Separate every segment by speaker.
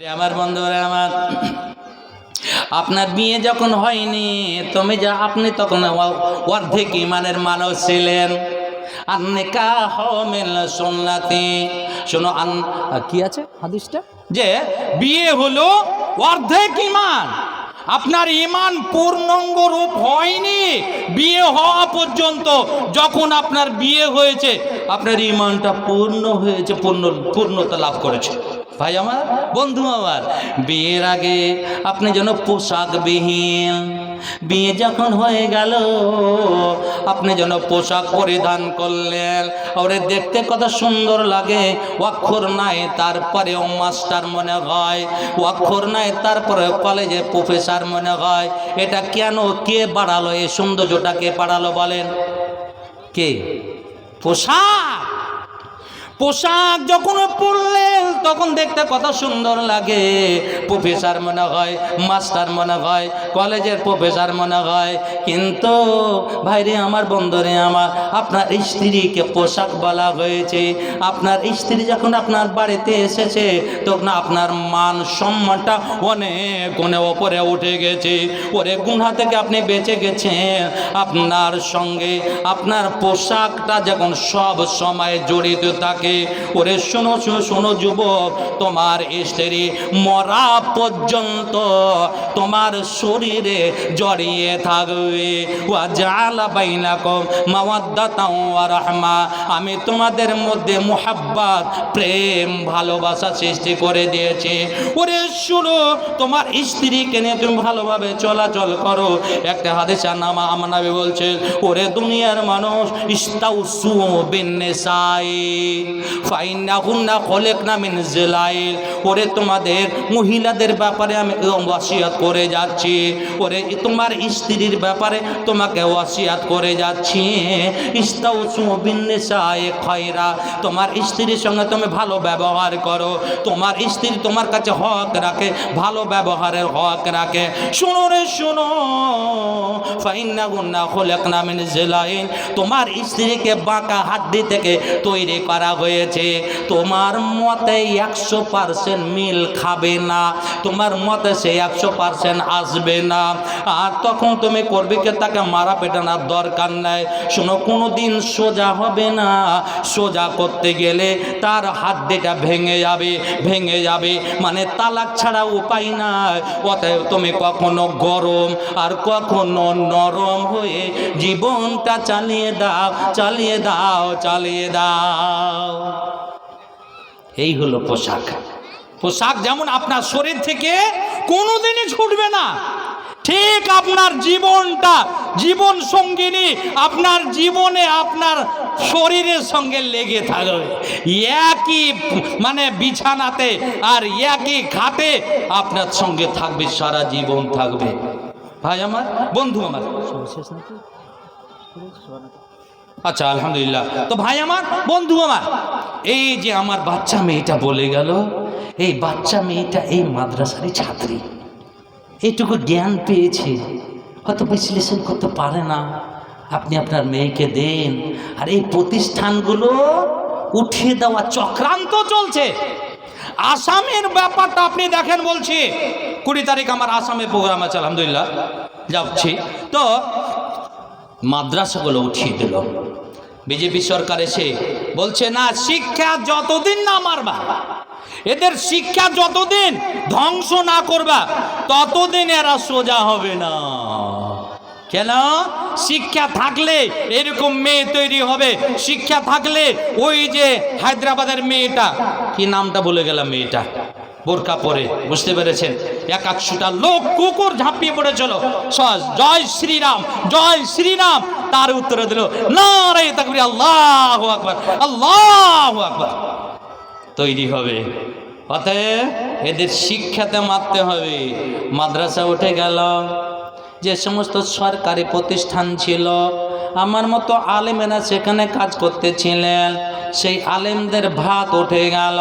Speaker 1: আমার বন্ধুরা আমার, আপনার বিয়ে যখন হয়নি, তুমি যা আপনি তখন অর্ধেক ইমানের মানুষ ছিলেন। আর নিকাহ মিল সুন্নাতি। শোনো, আন কি আছে যে বিয়ে হলো অর্ধেক ইমান। আপনার ইমান পূর্ণাঙ্গ রূপ হয়নি। বিয়ে হওয়া পর্যন্ত যখন আপনার বিয়ে হয়েছে, আপনার ইমানটা পূর্ণ হয়েছে, পূর্ণ, পূর্ণতা লাভ করেছে। ভাই আমার, বন্ধু আমার, বিয়ের আগে আপনি যেন পোশাকবিহীন, বিয়ে যখন হয়ে গেল, আপনি যেন পোশাক পরিধান করলেন। ওরে দেখতে কত সুন্দর লাগে, অক্ষর নাই তারপরে ও মাস্টার মনে হয়, অক্ষর নাই তারপরে কলেজে প্রফেসর মনে হয়। এটা কেন, কে বাড়ালো, এই সৌন্দর্যটা কে বাড়ালো বলেন? কে? পোশাক! পোশাক যখন পরলেন, তখন দেখতে কত সুন্দর লাগে। প্রফেসর মনে হয়, মাস্টার মনে হয়, কলেজের প্রফেসর মনে হয়। কিন্তু ভাইরে আমার বন্ধুরে আমার, আপনার স্ত্রীকে পোশাক বলা হয়েছে। আপনার স্ত্রী যখন আপনার বাড়িতে এসেছে, তখন আপনার মান সম্মানটা অনেক গুণে ওপরে উঠে গেছে। ওরে গুণা থেকে আপনি বেঁচে গেছেন। আপনার সঙ্গে আপনার পোশাকটা যখন সব সময় জড়িত থাকে ওরে শোনো শোনো যুবক, তোমার স্ত্রী মরা পর্যন্ত তোমার শরীরে জড়িয়ে থাকবে। আমি তোমাদের মধ্যে মুহাব্বত, প্রেম, ভালোবাসা সৃষ্টি করে দিয়েছি। ওরে শুনো, তোমার স্ত্রীকে নিয়ে তুমি ভালোভাবে চলাচল করো। একটা হাদিসা নামা আমানাবি বলছে ওরে দুনিয়ার মানুষ ইস্তাউসু বিন্নেসাই ফাইন্না হুন্না খলেকনা মিন জিলাইল। ওরে তোমাদের মহিলাদের ব্যাপারে আমি ওয়াসিয়াত করে যাচ্ছি। ওরে তোমার স্ত্রীর ব্যাপারে তোমাকে ওয়াসিয়াত করে যাচ্ছি। খয়রা। তোমার স্ত্রীর সঙ্গে তুমি ভালো ব্যবহার করো। তোমার স্ত্রী তোমার কাছে হক রাখে, ভালো ব্যবহারের হক রাখে। শোনো রে, শোনো। ফাইন্না গুন্না খোলেকনা মিন জিলাইন তোমার স্ত্রীকে বাঁকা হাড্ডি থেকে তৈরি করা হয়েছে তোমার মতে একশো পার্সেন্ট মিল খাবে না। তোমার মতে সে একশো পার্সেন্ট আসবে না। আর তখন তুমি করবে কে? তাকে মারা পেটানোর দরকার নাই। শোনো কোনো দিন সোজা হবে না। সোজা করতে গেলে তার হাড্ডিটা ভেঙে যাবে ভেঙে যাবে। মানে তালাক ছাড়া উপায় নাই। অতএব তুমি কখনো গরম আর কখনো নরম হয়ে জীবনটা চালিয়ে দাও চালিয়ে দাও চালিয়ে দাও। এই হলো পোশাক। পোশাক যেমন আপনার শরীর থেকে কোনোদিনই ছুটবে না, ঠিক আপনার জীবনটা, জীবন সঙ্গিনী আপনার জীবনে আপনার শরীরের সঙ্গে লেগে থাকবে। একই মানে বিছানাতে আর একই খাতে আপনার সঙ্গে থাকবে, সারা জীবন থাকবে। ভাই আমার, বন্ধু আমার। আচ্ছা আলহামদুলিল্লাহ। তো ভাই আমার, বন্ধু আমার। এই যে আমার বাচ্চা মেয়েটা বলে গেল, এই বাচ্চা মেয়েটা এই মাদ্রাসারই ছাত্রী। এইটুকু জ্ঞান পেয়েছে, হয়তো বিশ্লেষণ করতে পারে না। আপনি আপনার মেয়েকে দেন, আর এই প্রতিষ্ঠানগুলো উঠিয়ে দেওয়া চক্রান্ত চলছে। আসামের ব্যাপারটা আপনি দেখেন বলছি। কুড়ি তারিখ আমার আসামের প্রোগ্রাম আছে, আলহামদুলিল্লাহ। যাচ্ছি। তো মাদ্রাসাগুলো উঠিয়ে দিল। বিজেপি সরকার এসে বলছে, না, শিক্ষা যতদিন না মারবা, এদের শিক্ষা যতদিন ধ্বংস না করবা, ততদিন এরা সোজা হবে না। কেন? শিক্ষা থাকলে এরকম মেয়ে তৈরি হবে। শিক্ষা থাকলে ওই যে হায়দ্রাবাদের মেয়েটা, কি নামটা বলে গেলাম মেয়েটা, বোরকা পরে, বুঝতে পেরেছেন? এক একশোটা লোক কুকুর ঝাঁপিয়ে পড়েছিল। জয় শ্রীরাম জয় শ্রীরাম তার উত্তরে দিল না রে তাকবীর, আল্লাহ আকবার আল্লাহ আকবার। তৈরি হবে। অতএব এদের শিক্ষাতে মারতে হবে। মাদ্রাসা উঠে গেল। যে সমস্ত সরকারি প্রতিষ্ঠান ছিল, আমার মতো আলেমেরা সেখানে কাজ করতেছিলেন, সেই আলেমদের ভাত উঠে গেল।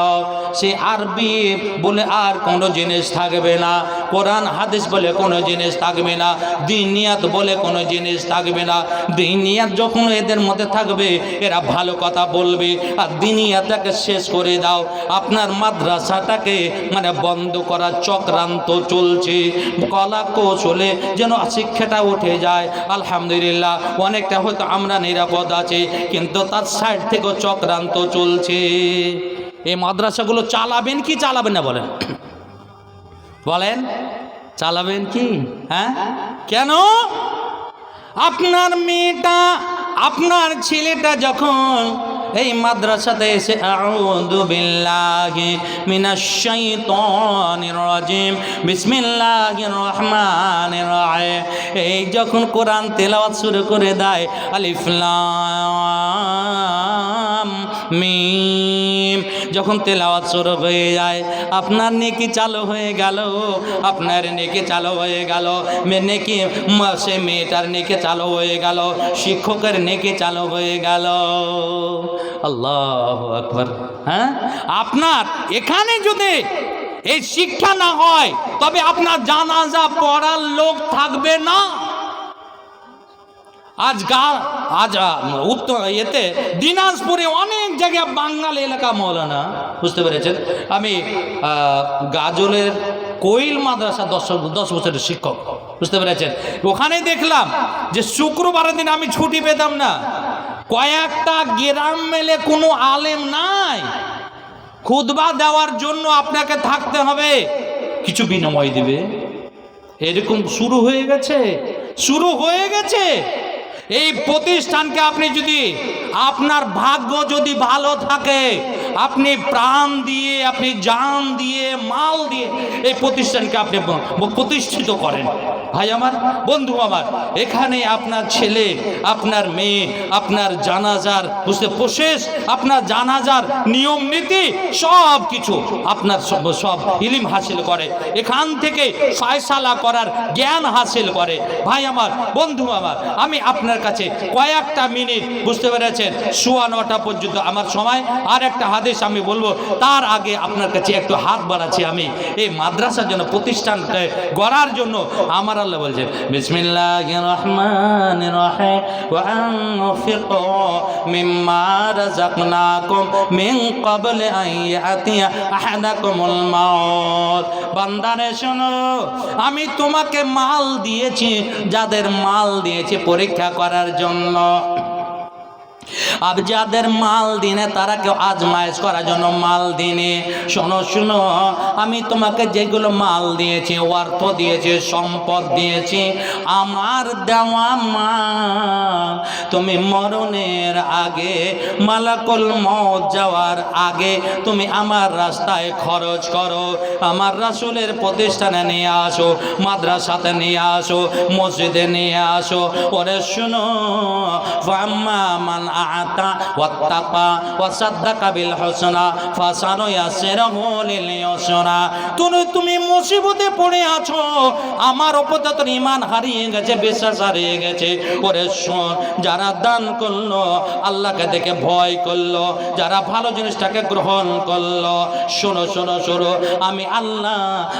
Speaker 1: সে আরবি বলে আর কোনো জিনিস থাকবে না। কোরআন, হাদিস বলে কোনো জিনিস থাকবে না। দিনিয়াত বলে কোনো জিনিস থাকবে না। দিনিয়াত যখন এদের মধ্যে থাকবে, এরা ভালো কথা বলবে। আর দিনিয়াটাকে শেষ করে দাও। আপনার মাদ্রাসাটাকে মানে বন্ধ করার চক্রান্ত চলছে। কলা কৌশলে যেন শিক্ষাটা উঠে যায়। আলহামদুলিল্লাহ, অনেকটা হয়তো আমরা নিরাপদ আছি, কিন্তু তার সাইড থেকেও চক্রান্ত চলছে। এই মাদ্রাসাগুলো চালাবেন কি চালাবেন না বলেন? বলেন, চালাবেন কি? হ্যাঁ? কেন? আপনার মেয়েটা, আপনার ছেলেটা যখন এই মাদ্রাসাতে এসে, আউযু বিল্লাহি মিনাশ শাইতানির রাজিম, বিসমিল্লাহির রহমানির রহিম। এই যখন কোরআন তেলাওয়াত শুরু করে দেয়, আলিফ লাম। মিম। যখন তেলাওয়াত শুরু হয়ে যায়, আপনার নেকি চালু হয়ে গেল, আপনার নেকি চালু হয়ে গেল। নেকি সে মেয়েটার নেকি চালু হয়ে গেল, শিক্ষকের নেকি চালু হয়ে গেল। আল্লাহ আকবর। হ্যাঁ? আপনার এখানে যদি এই শিক্ষা না হয়, তবে আপনার জানাজা পড়ার লোক থাকবে না। আজ গা আজ উত্তর এতে দিনাজপুরে অনেক জায়গায় বাঙালি এলাকা মৌলানা, বুঝতে পেরেছেন? আমি গাজলের কোইল মাদ্রাসা দশ দশ বছরের শিক্ষক, বুঝতে পেরেছেন? ওখানে দেখলাম যে শুক্রবারের দিন আমি ছুটি পেতাম না। কয়েকটা গ্রাম মেলে কোনো আলেম নাই। খুদবা দেওয়ার জন্য আপনাকে থাকতে হবে। কিছু বিনিময় দিবে। এরকম শুরু হয়ে গেছে। শুরু হয়ে গেছে। এই প্রতিষ্ঠানকে আপনি যদি আপনার ভাগ্য যদি ভালো থাকে আপনি প্রাণ দিয়ে, আপনি জান দিয়ে, মাল দিয়ে এই প্রতিষ্ঠানকে আপনি প্রতিষ্ঠিত করেন। ভাই আমার, বন্ধু আমার, এখানে আপনার ছেলে, আপনার মেয়ে, আপনার জানাজার, বুঝতে প্রশেষ আপনার জানাজার নিয়ম নীতি, সব কিছু আপনার সব ইলিম হাসিল করে। এখান থেকে ফায়সালা করার জ্ঞান হাসিল করে। ভাই আমার, বন্ধু আমার, আমি আপনার কাছে কয়েকটা মিনিট, বুঝতে পেরেছেন? সোয়া নটা পর্যন্ত আমার সময়, আর একটা হাদিস আমি বলব, তার আগে আপনার কাছে একটু হাত বাড়াচ্ছি আমি। এই মাদ্রাসার জন্য প্রতিষ্ঠান গড়ার জন্য আমার আল্লাহ বলছেন বান্দারে, শোনো, আমি তোমাকে মাল দিয়েছি, যাদের মাল দিয়েছি পরীক্ষা করার জন্য। আর যাদের মাল দিনে, তারা কেউ আজমাইশ করার জন্য মাল দিনে। শোনো শোনো, আমি তোমাকে যেগুলো মাল দিয়েছি, অর্থ দিয়েছি, সম্পদ দিয়েছি, আমার দেওয়া মা তুমি মরণের আগে, মালাকুল মত যাওয়ার আগে তুমি আমার রাস্তায় খরচ করো, আমার রাসুলের প্রতিষ্ঠানে নিয়ে আসো, মাদ্রাসাতে নিয়ে আসো, মসজিদে নিয়ে আসো। ওরে শুনো মান আতা, ওয়াত্তাকা, ওয়াসাদ্দাকা বিল হুসনা ফাসানু ইয়াসিরহু লিল ইউসরা তুমি তুমি মুসিবতে পড়ে আছো। আমার ঈমান হারিয়ে গেছে হারিয়ে গেছে শোন, যারা দান করল, আল্লাহকে দেখে ভয় করল, যারা ভালো জিনিসটাকে গ্রহণ করল, শোনো শোনো শোনো, আমি আল্লাহ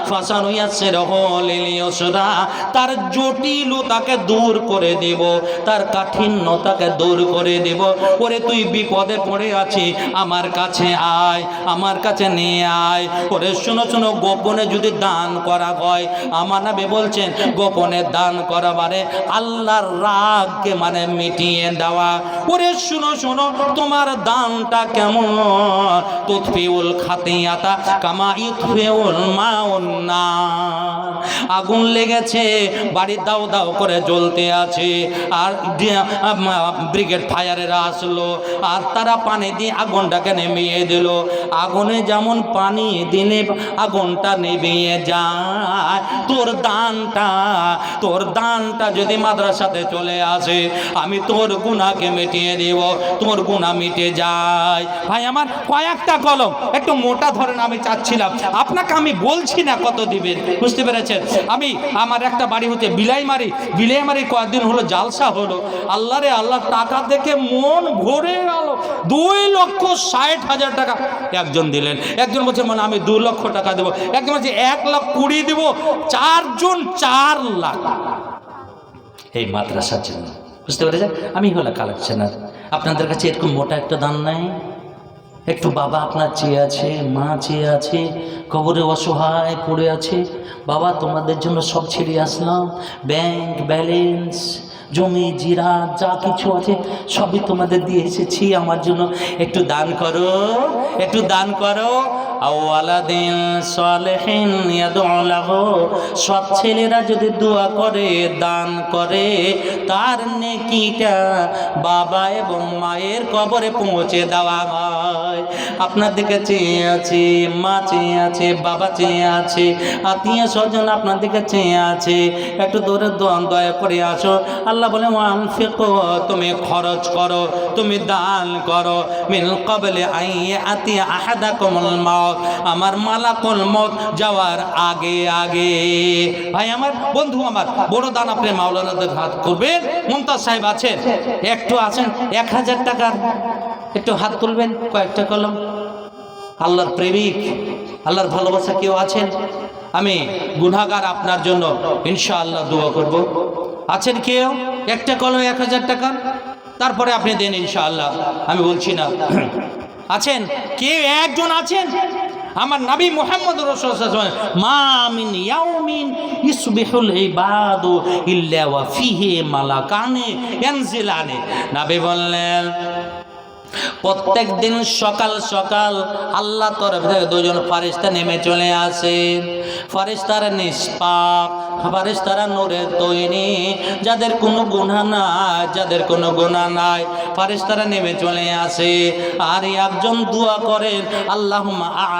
Speaker 1: ফাসানু তার জটিলতাকে দূর করে দেব, তার কাঠিন্যতাকে দূর করে দেব ওরে তুই বিপদে পড়ে আছি, আমার কাছে আয়, আমার কাছে নিয়ে আয়। ওরে শোনো শোনো, গোপনে যদি দান করা হয়, আমার নামে বলছেন, গোপনে দান করা মানে আল্লাহর রাগকে মানে মিটিয়ে দেওয়া। ওরে শোনো শোনো, তোমার দানটা কেমন? তুৎফিউল খাতিয়াতা কামা ইতফিউল মাউন্না। আগুন লেগেছে, বাড়ি দাও দাও করে জ্বলতে আছে। আর ব্রিগেড ফায়ারেরা আসলো, আর তারা পানি দিয়ে আগুনটাকে নেমিয়ে দিল। আগুনে যেমন পানি দিলে আগুনটা নেবিয়ে যায়। তোর দানটা তোর দানটা যদি মাদ্রাসাতে চলে আসে, আমি তোর গুণাকে মিটিয়ে দেব, তোর গুণা মিটে যায়। ভাই, আমার কয়েকটা কলম, একটু মোটা ধরেন, আমি চাচ্ছিলাম। আপনাকে আমি বলছি না কত দিবেন বুঝতে পেরেছেন? আমি, আমার একটা বাড়ি হতে বিলাই মারি বিলাই মারি কয়েকদিন হলো, জালসা হলো। আল্লাহ রে আল্লাহ টাকা দেখে মন মন ভরে গেল দুই লক্ষ ষাট হাজার টাকা। একজন দিলেন, একজন বলছে মানে আমি দু লক্ষ টাকা দেবো। একজন বলছে, এক লাখ কুড়ি দেবো। চারজন চার লাখ। এই মাদ্রাসার জন্য, বুঝতে পেরেছেন? আমি হলো কালেকশনার আপনাদের কাছে এরকম মোটা একটা দান নাই? একটু বাবা আপনার চেয়ে আছে, মা চেয়ে আছে, কবরে অসহায় পড়ে আছে। বাবা, তোমাদের জন্য সব ছেড়ে আসলাম। ব্যাংক ব্যালেন্স জমি, জিরা, যা কিছু আছে, সবই তোমাদের দিয়ে এসেছি। আমার জন্য একটু দান করো, একটু দান করো। সব ছেলেরা যদি দোয়া করে, দান করে, তার নেকিটা বাবা এবং মায়ের কবরে পৌঁছে দেওয়া হয়। আপনার দিকে চেয়ে আছে, মা চেয়ে আছে, বাবা চেয়ে আছে, আত্মীয় স্বজন আপনার দিকে চেয়ে আছে। একটু দূরে দয়া করে আসো। আল্লাহ বলে ফেকো তুমি খরচ করো, তুমি দান করো। মিন কবলে আইয়ে আতিয়া আহাদা কমল মত আমার মালাকুল মত যাওয়ার আগে আগে। ভাই আমার, বন্ধু আমার, বড় দান আপনি মাওলানাদের হাত করবেন মমতাজ সাহেব আছেন? একটু আছেন? এক হাজার টাকার একটু হাত তুলবেন, কয়েকটা কলম। আল্লাহর প্রেমিক, আল্লাহর ভালোবাসা কেউ আছেন? আমি গুনাগার আপনার জন্য ইনশাআল্লাহ দোয়া করব। আছেন কেউ? একটা কলম এক হাজার টাকা? তারপরে আপনি দেন ইনশাআল্লাহ। আমি বলছি না। আছেন? কেউ একজন আছেন? আমার নবী মোহাম্মদ রসুল মামিন মালাকানে বললেন, প্রত্যেক দিন সকাল সকাল আল্লাহ তরফ থেকে দুজন ফারিস্তা নেমে চলে আসে। ফারিস্তারা নিষ্পাপ ফারিস্তারা নূরের তৈরি। যাদের কোনো গুণা নাই, যাদের কোনো গুণা নাই, ফারিস্তারা নেমে চলে আসে। আর একজন দোয়া করেন আল্লাহ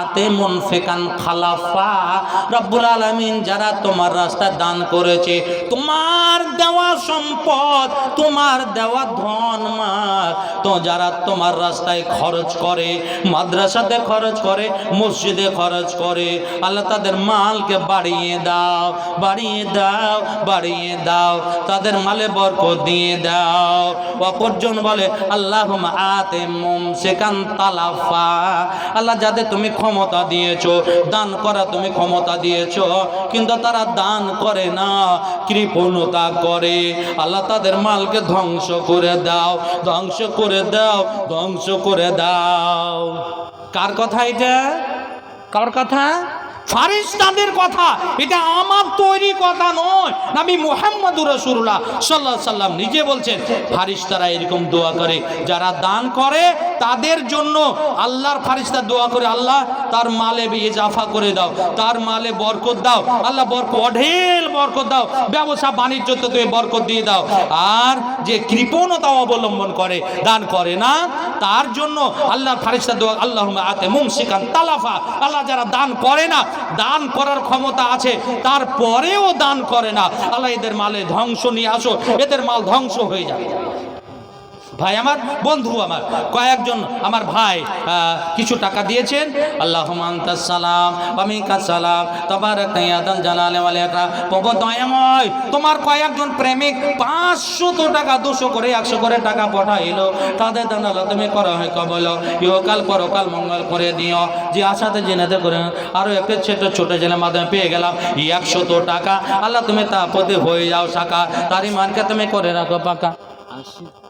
Speaker 1: আতে মন ফেকান খালাফা। রব্বুল আলমিন যারা তোমার রাস্তা দান করেছে, তোমার দেওয়া সম্পদ, তোমার দেওয়া ধন মার তো যারা তোমার রাস্তায় খরচ করে, মাদ্রাসাতে খরচ করে, মসজিদে খরচ করে, আল্লাহ তাদের মালকে বাড়িয়ে দাও বাড়িয়ে দাও, বাড়িয়ে দাও, তাদের মালে বরকত দিয়ে দাও। অপরজন বলে আল্লাহ আতে মুম, সেখান তালাফা। আল্লাহ, যাদের তুমি ক্ষমতা দিয়েছ, দান করা তুমি ক্ষমতা দিয়েছ, কিন্তু তারা দান করে না, কৃপণতা করে। আল্লাহ, তাদের মালকে ধ্বংস করে দাও, ধ্বংস করে দাও, ধ্বংস করে দাও। কার কথা এটা? কার কথা? ফারিস্তাদের কথা, এটা আমার তৈরি কথা নয়। আমি মোহাম্মদুর রসুল্লাহ সাল্লাহ সাল্লাম নিজে বলছেন, ফারিস্তারা এরকম দোয়া করে, যারা দান করে, তাদের জন্য আল্লাহর ফারিস্তা দোয়া করে আল্লাহ তার মালে ইজাফা করে দাও, তার মালে বরকত দাও। আল্লাহ বরকত, অঢেল বরকত দাও। ব্যবসা, বাণিজ্যতে তুমি বরকত দিয়ে দাও। আর যে কৃপণতা অবলম্বন করে, দান করে না, তার জন্য আল্লাহর ফারিস্তা দোয়া আল্লাহ আতে মুমসিকান তালাফা। আল্লাহ যারা দান করে না, দান করার ক্ষমতা আছে, তারপরেও দান করে না। আল্লাহ এদের মালে ধ্বংস নিয়ে আসো, এদের মাল ধ্বংস হয়ে যাবে। ভাই আমার, বন্ধু আমার, কয়েকজন আমার ভাই কিছু টাকা দিয়েছেন। আল্লাহ সালাম আমিকা সালাম। তোমার দয়াময়, তোমার কয়েকজন প্রেমিক পাঁচশত টাকা, দুশো করে, একশো করে টাকা পাঠাইলো। তাদের দান তুমি করো হয় কবল। ইহকাল পরকাল মঙ্গল করে দিও। যে আশাতে জেনেতে করে আরও একটা ছোট ছোট জেনের মাধ্যমে পেয়ে গেলাম। একশত টাকা। আল্লাহ তুমি তা পদে হয়ে যাও, শাখা। তারই মানকে তুমি করে রাখো, পাকা।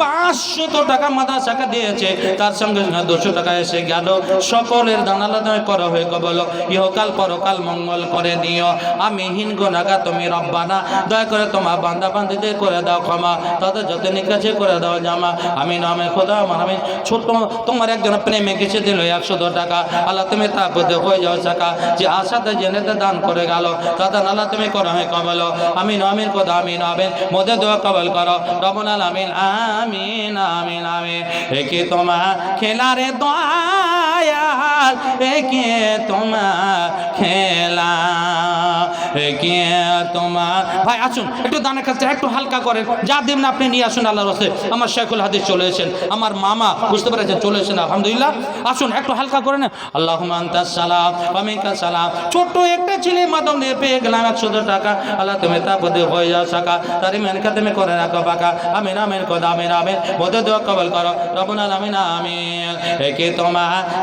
Speaker 1: পাঁচশত টাকা মাদ্রাসাকে দিয়েছে। তার সঙ্গে দুশো টাকা এসে গেল। সকলের দানালাদায় করা হয়ে বলো ইহকাল পরকাল মঙ্গল করে দিও আমি হীন গোনাগা তুমি রব্বানা। দয়া করে তোমার বান্দা বান্দিদের করে দাও ক্ষমা। তাদের যত নিকাছে করে দাও জামা। আমি নামে খোদা, আমার আমি ছোট তোমার একজন প্রেমে কিছু দিল একশো টাকা। আল্লাহ তুমি তা করতে হয়ে যাও শাখা যে আশাতে জেনেতে দান করে গেল তাদের আল্লাহ তুমি করো হয়ে কবল। আমিন আমিন খোদা, আমি আবেন মোদে দোয়া কবল করো। রবন আমিন আমিন আমিন আমিন একে তোমার খেলারে দয়া? একে তোমার খেলা? একে তোমার? ভাই, আসুন, একটু দানের কাছে একটু হালকা করেন। যা দেবেন আপনি নিয়ে আসুন আল্লাহর রসে আমার শেখুল হাদিস চলে আমার মামা বুঝতে পেরেছেন, চলে আলহামদুলিল্লাহ। আসুন, একটু হালকা করে আল্লাহ সালাম আমিকা সালাম। ছোট্ট একটা ছেলে মাদম দিয়ে পেয়ে গেলাম একশো টাকা। আল্লাহ, তুমি তা বুদ্ধি হয়ে যাও শাখা তারি মেন তুমি করে রাখো, পাকা। আমিন আমিন কবল করো। রবুল আমিন। আমিন একে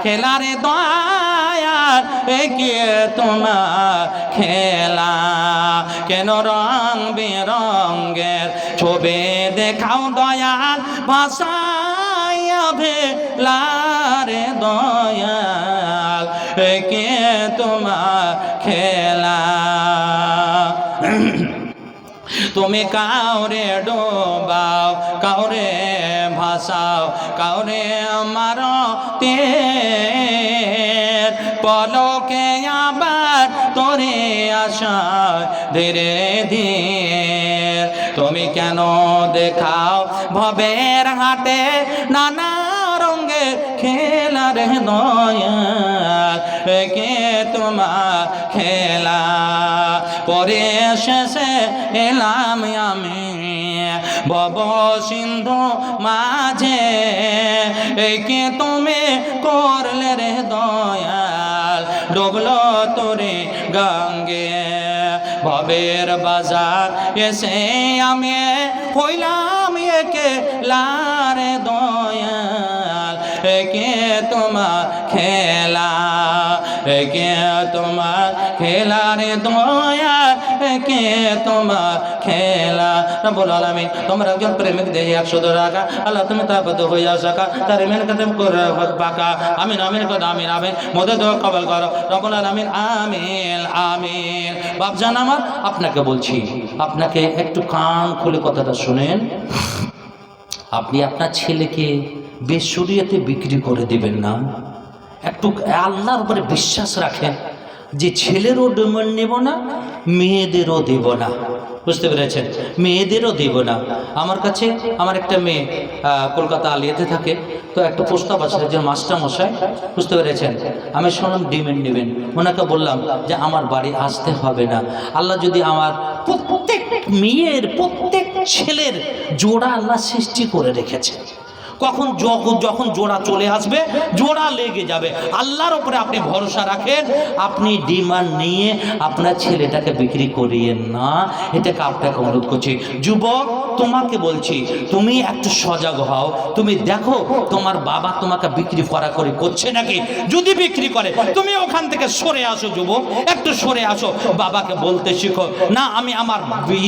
Speaker 1: খেলারে দয়ার একে তোমার খেলা। কেন রং বেরঙ্গের ছবি দেখাও দয়াল? ভাষায় ভেলারে দয়াল একে তোমার খেলা। তুমি কাউরে ডোবাও, কাউরে ভাসাও, কাউরে মারো তে পলকে আবার তোরে আসা ধীরে ধীরে তুমি কেন দেখাও ভবের হাটে নানা রঙের খেলার দয়াল কে তোমার খেলা পরে শেষে এলাম আমি। ভব সিন্ধু মাঝে একে তুমি তোরে গঙ্গে ভবের বাজার এসে আমি হইলাম একে লারে দয়াল, একে তোমার খেলা, একে তোমার খেলা রে একে তোমার খেলা? রব্বুল আলামিন, তোমরা একজন প্রেমিক দেহে একশো রাখা। আল্লাহ তুমি তাবদ হইয়া শাখা তার মেন কদম করে বাকা আমিন আমিন কদ আমিন আমিন। মদে দোয়া কবল করো। রব্বুল আলামিন, আমিন আমিন। বাপজান আমার, আপনাকে বলছি, আপনাকে একটু কান খুলে কথাটা শুনেন। আপনি আপনার ছেলেকে বেসরিয়াতে বিক্রি করে দিবেন না। একটু আল্লাহর উপরে বিশ্বাস রাখেন। যে ছেলেরও ডিমান্ড নেব না, মেয়েদেরও দেব না। বুঝতে পেরেছেন? মেয়েদেরও দেব না। আমার কাছে আমার একটা মেয়ে কলকাতা আলিয়াতে থাকে, তো একটা প্রস্তাব আছে একজন মাস্টার মশাই বুঝতে পেরেছেন? আমি শুনলাম ডিমেন্ড নেবেন। ওনাকে বললাম যে আমার বাড়ি আসতে হবে না। আল্লাহ যদি আমার প্রত্যেক মেয়ের, প্রত্যেক ছেলের জোড়া আল্লাহ সৃষ্টি করে রেখেছে। কখন যখন জোড়া চলে আসবে, জোড়া লেগে যাবে। আল্লাহর উপরে আপনি ভরসা রাখেন, আপনি ডিমান্ড নিয়ে আপনার ছেলেটাকে বিক্রি করিয়েন না। এটাকে আপনাকে অনুরোধ করছি, যুবক তোমাকে বলছি, তুমি একটু সজাগ হও। তুমি দেখো, তোমার বাবা তোমাকে বিক্রি করা করে করছে নাকি? যদি বিক্রি করে, তুমি ওখান থেকে সরে আসো যুবক, একটু সরে আসো। বাবাকে বলতে শিখো, না, আমি আমার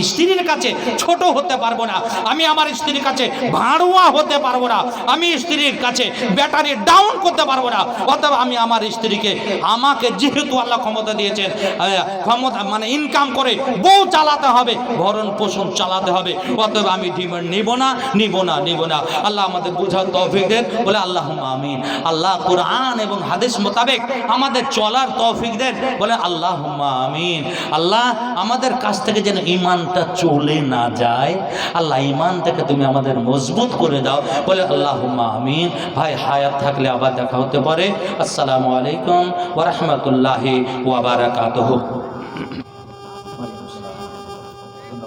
Speaker 1: স্ত্রীর কাছে ছোট হতে পারব না। আমি আমার স্ত্রীর কাছে ভাড়ুয়া হতে পারব না। আমি স্ত্রীর কাছে ব্যাটারি ডাউন করতে পারব না। অথবা আমি আমার স্ত্রীকে, আমাকে যেহেতু আল্লাহ ক্ষমতা দিয়েছেন ক্ষমতা মানে ইনকাম করে বউ চালাতে হবে ভরণ পোষণ চালাতে হবে। অতএব আমি ডিমান্ড নিব না নিব না নিব না। আল্লাহ আমাদের বোঝার তৌফিক দেন। বলে আল্লাহ আমিন। আল্লাহ কোরআন এবং হাদিস মোতাবেক আমাদের চলার তৌফিক দেন। বলে আল্লাহ আমিন। আল্লাহ আমাদের কাছ থেকে যেন ইমানটা চলে না যায়, আল্লাহ ইমানটাকে তুমি আমাদের মজবুত করে দাও। বলে আল্লাহ আমিন। ভাই, হায়াত থাকলে আবার দেখা হতে পারে। আসসালামু আলাইকুম ওরহমতুল্লাহি ওয়াবারাকাতুহু